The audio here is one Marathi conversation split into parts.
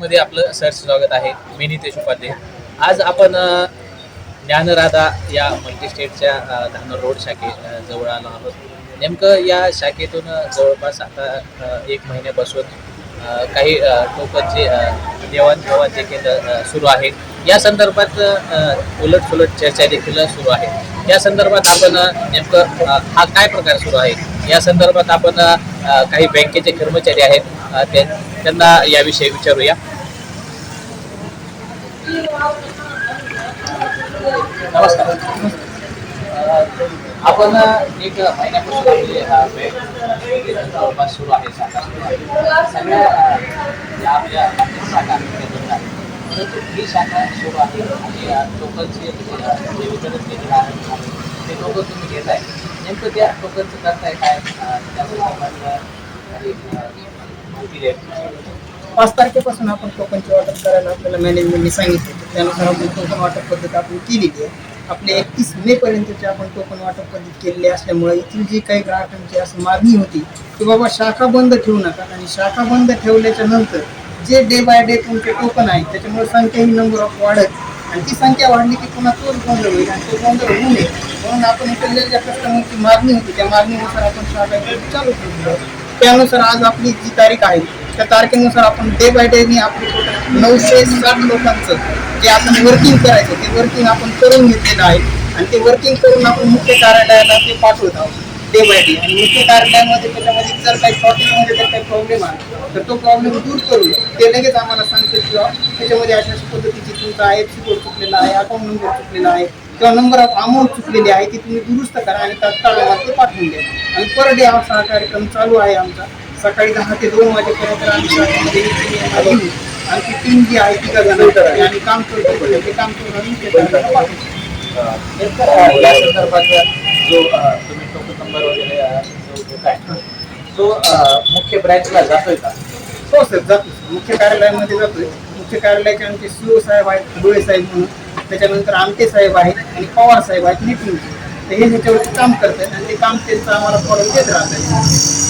मध्ये आपलं सर स्वागत आहे. मी नितेश उपाध्ये आज आपण ज्ञानराधा या मल्टी स्टेटच्या धानोर रोड शाखे जवळ आलो आहोत. नेमकं या शाखेतून जवळपास आता एक महिन्यापासून काही टोकनचे देवाणघेवाणचे केंद्र सुरू आहे. या संदर्भात उलट सुलट चर्चा देखील सुरू आहे. या संदर्भात आपण नेमकं हा काय प्रकार सुरू आहे? या संदर्भात आपण काही बँकेचे कर्मचारी आहेत. ते- त्यांना याविषयी विचारूया. नमस्कार. आपण एक महिन्यापासून आपली जवळपास सुरू आहे शाखा सुरू आहे. सगळ्या आपल्या शाखा परंतु ही शाखा सुरू आहे आणि अ, जे, वितरण केलेलं आहे ते टोकन तुम्ही घेत आहे नेमकं त्या टोकनचं करताय काय? त्या संदर्भात माहिती द्या पाच तारखेपासून आपण टोकनचे वाटप करायला आपल्याला मॅनेजमेंटने सांगितले त्यानुसार आपण टोकन वाटप पद्धत आपण केलेली आहे. आपले एकतीस मे पर्यंतचे आपण टोकन वाटप पद्धत केलेली असल्यामुळे इथील जी काही ग्राहकांची असं मागणी होती की बाबा शाखा बंद ठेवू नका. आणि शाखा बंद ठेवल्याच्या नंतर जे डे बाय डे तुमचे टोकन आहेत त्याच्यामुळे संख्या ही नंबर ऑफ वाढत. आणि ती संख्या वाढली की पुन्हा तोच गोंधळ होईल. आणि तो गोंधळ होऊ नये. म्हणून आपण इकडल्या ज्या कस्टमरची मागणी होती. त्या मागणीनुसार आपण शाखा चालू ठेवली. त्यानुसार आज आपली जी तारीख आहे त्या तारखेनुसार आपण डे बाय डे आपण नऊशे साठ लोकांचं जे आपण वर्किंग करायचं ते वर्किंग आपण करून घेतलेलं आहे. आणि ते वर्किंग करून आपण मुख्य कार्यालयाला ते पाठवत आहोत डे बाय डे आणि मुख्य कार्यालयामध्ये त्याच्यामध्ये जर काही शॉर्टिंगमध्ये जर काही प्रॉब्लेम आला तर तो प्रॉब्लेम दूर करून ते लगेच आम्हाला सांगते किंवा त्याच्यामध्ये अशा अशा पद्धतीची तुमचा आय एफ सी कोड चुकलेला आहे अकाउंट नंबर चुकलेला आहे किंवा नंबर ऑफ अमाऊंट चुकलेली आहे ती तुम्ही दुरुस्त करा आणि तात्काळ ते पाठवून द्या. आणि पर डे हा कार्यक्रम चालू आहे आमचा. सकाळी दहा ते दोन वाजेपर्यंत आम्ही येऊ. आमची टीम जी आहे ती जणांची आहे आणि काम करतो. ते काम करून आम्ही ते पाठवतो. अ, या संदर्भात जो तुम्ही टोकन नंबर वगैरे तो मुख्य ब्रँचला जातोय का? हो सर जातो मुख्य कार्यालयामध्ये जातोय. मुख्य कार्यालयाचे आमचे सीओ साहेब आहेत डोळे साहेब म्हणून. त्याच्यानंतर आमटे साहेब आहेत आणि पवार साहेब आहेत मीटिंगचे तर हे ह्याच्यावरती काम करतात आणि ते काम त्यांचं आम्हाला फॉलो देत राहतात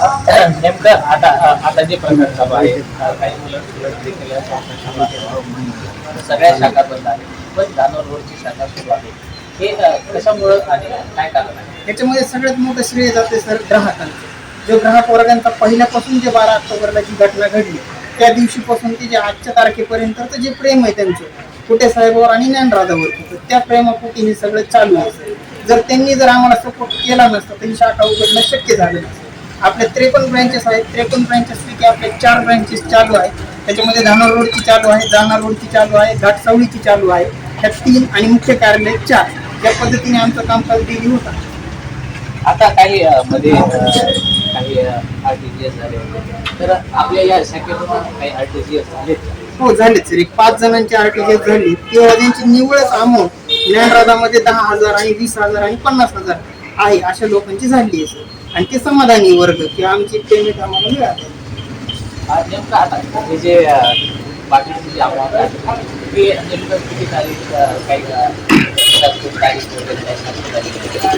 नेमकं आता आता जे प्रकार चालू आहे काही मुलं देखील सगळ्या शाखा बंद आहेत पण दानोर रोडची शाखा सुरू आहे. हे कशामुळं आणि काय कारण आहे? याच्यामध्ये सगळ्यात मोठं श्रेय जाते सर ग्राहकांचं. जो ग्राहक वर्गांचा पहिल्यापासून जे बारा ऑक्टोबरला जी घटना घडली त्या दिवशीपासून ते जे आजच्या तारखेपर्यंतचं जे प्रेम आहे त्यांचं कुठे साहेबावर आणि ज्ञानराजावर त्या प्रेमापोटी हे सगळं चालू आहे जर त्यांनी जर आम्हाला सपोर्ट केला नसता तर ही शाखा उघडणं शक्य झालं नसतं. आपल्या त्रेपन्न ब्रँचेस आहेत. त्रेपन्न ब्रँचेस पैकी आपल्या चार ब्रँचेस चालू आहेत. त्याच्यामध्ये धानोर रोडची चालू आहे जालना रोडची चालू आहे घाटसावळीची चालू आहे. ह्या तीन आणि मुख्य कार्यालय चार. या पद्धतीने आमचं कामकाज डेली होतं आता काही मध्ये काही आर टी जी एस झाले तर आपल्या या शाखेतून काही आर टी जी एस झालेत का? हो झालेच सर. एक पाच जणांची आरटीजीएस झाली. तेव्हा त्यांची निवडच अमाऊंट ज्ञानराजामध्ये दहा हजार आणि वीस हजार आणि पन्नास हजार आहे अशा लोकांची झाली आहे सर. आणि ते समाधानी वर्ग की आमची पेमेंट आम्हाला मिळाली. नेमकं आता हे जे बाकीचे जे आहे ते नेमकं किती तारीख काही?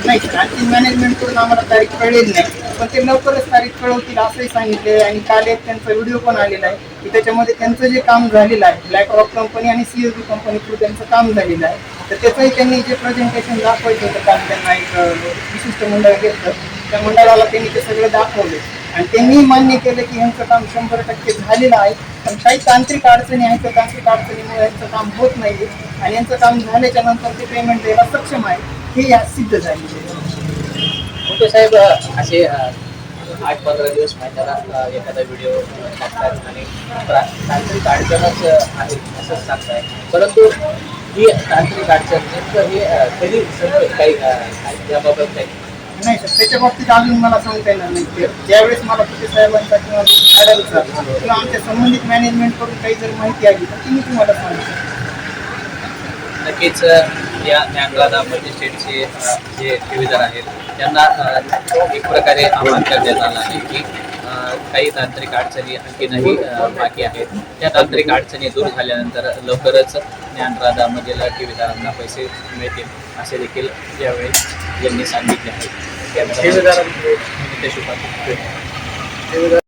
नाही आणखी मॅनेजमेंटकडून आम्हाला तारीख कळलेली नाही. पण ते लवकरच तारीख कळवतील असंही सांगितले आणि काल एक त्यांचा व्हिडिओ पण आलेला आहे की त्याच्यामध्ये त्यांचं जे काम झालेलं आहे ब्लॅक रॉक कंपनी आणि सीएसबी कंपनी थ्रू त्यांचं काम झालेलं आहे. तर त्याचंही त्यांनी जे प्रेझेंटेशन दाखवायचं होतं काल त्यांना एक विशिष्ट मंडळ घेतलं. त्या मंडळाला त्यांनी ते सगळं दाखवले. आणि त्यांनी मान्य केलं की यांचं काम शंभर टक्के झालेलं आहे. पण काही तांत्रिक अडचणी आहेत त्या तांत्रिक अडचणीमुळे यांचं काम होत नाही आणि यांचं काम झाल्याच्यानंतर ते पेमेंट द्यायला सक्षम आहे हे या सिद्ध झालेलं मोठे साहेब असे आठ पंधरा दिवस महिन्याला एखादा व्हिडिओ टाकतात आणि तांत्रिक अडचणच आहे असंच सांगताय. परंतु ही तांत्रिक अडचण नेमकं हे कधी संपेल काही याबाबत काही नाही सर त्याच्या बाबतीत अजून मला सांगता येणार नाही. ते ज्यावेळेस मला कुठे साहेबांचा किंवा मॅडमचा किंवा आमच्या संबंधित मॅनेजमेंटकडून काही जर माहिती आली तर ती मी तुम्हाला सांगतो नक्कीच या ज्ञानराधा मजिस्ट्रेटचे जे ठेवीदार आहेत त्यांना एक प्रकारे आव्हान करण्यात आलं आहे की काही तांत्रिक अडचणी आणखीनही बाकी आहेत. त्या तांत्रिक अडचणी दूर झाल्यानंतर लवकरच ज्ञानराधा मधील ठेवीदारांना पैसे मिळतील असे देखील यावेळी यांनी सांगितले आहे.